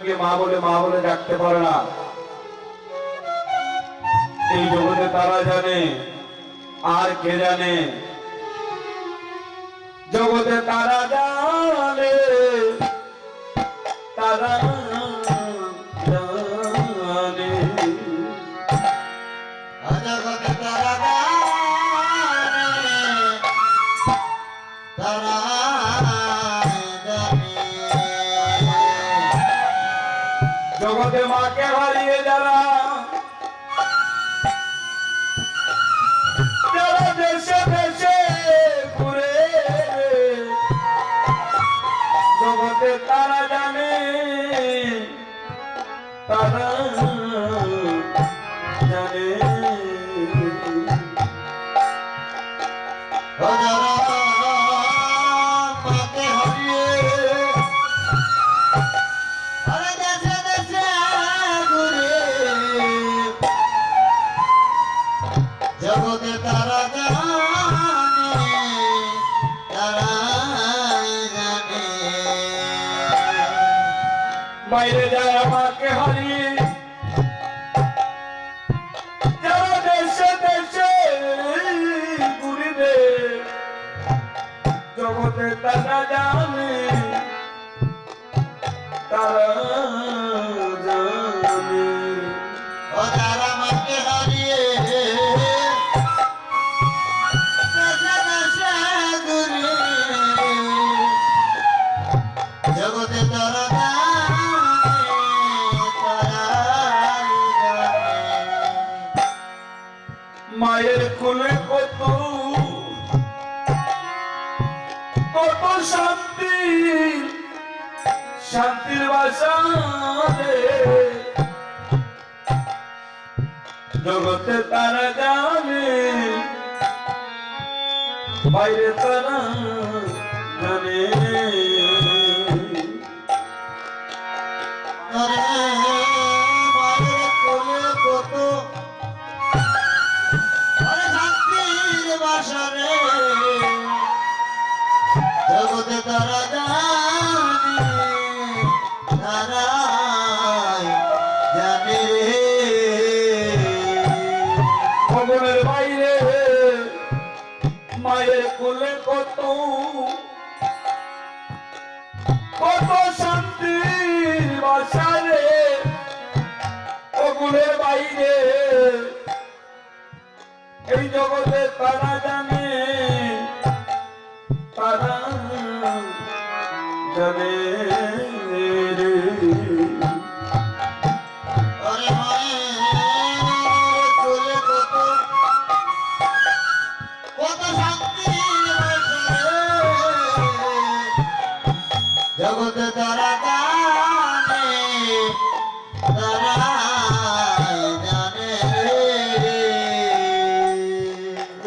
মা বলে মা বলে ডাকতে পারে না। এই জগতে তারা জানে, আর কে জানে? জগতে তারা জানে, তারা জগতে মাকে হারিয়ে যারা যারা দেশে দেশে তারা জানে তারা জানে। বাইরে যায় আমাকে হারিয়ে। যারা দেশে দেশে ঘুরিবে জগতে তারা জানে তারা কত কত শান্তি শান্তির বাসা। জগতে তারা জানে বাইরে তারা জানে শান্তির বাসা রে জগতে তারা জানি তারাই জগতে তারা জানে তারা জানে।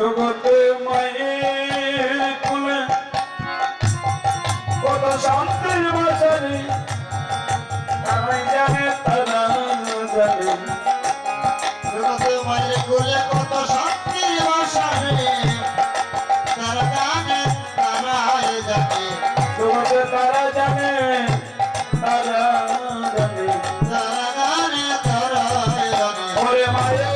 জগতে মায়ে কুলে, কত শান্তির বাসারি জানে তারা জানে। মায়ে কুলে, কত শান্তির বাসারি, তারা জানে তারা জানে। জগতে তারা জানে তারা জানে। তারা জানে জানে। ওরে মায়ের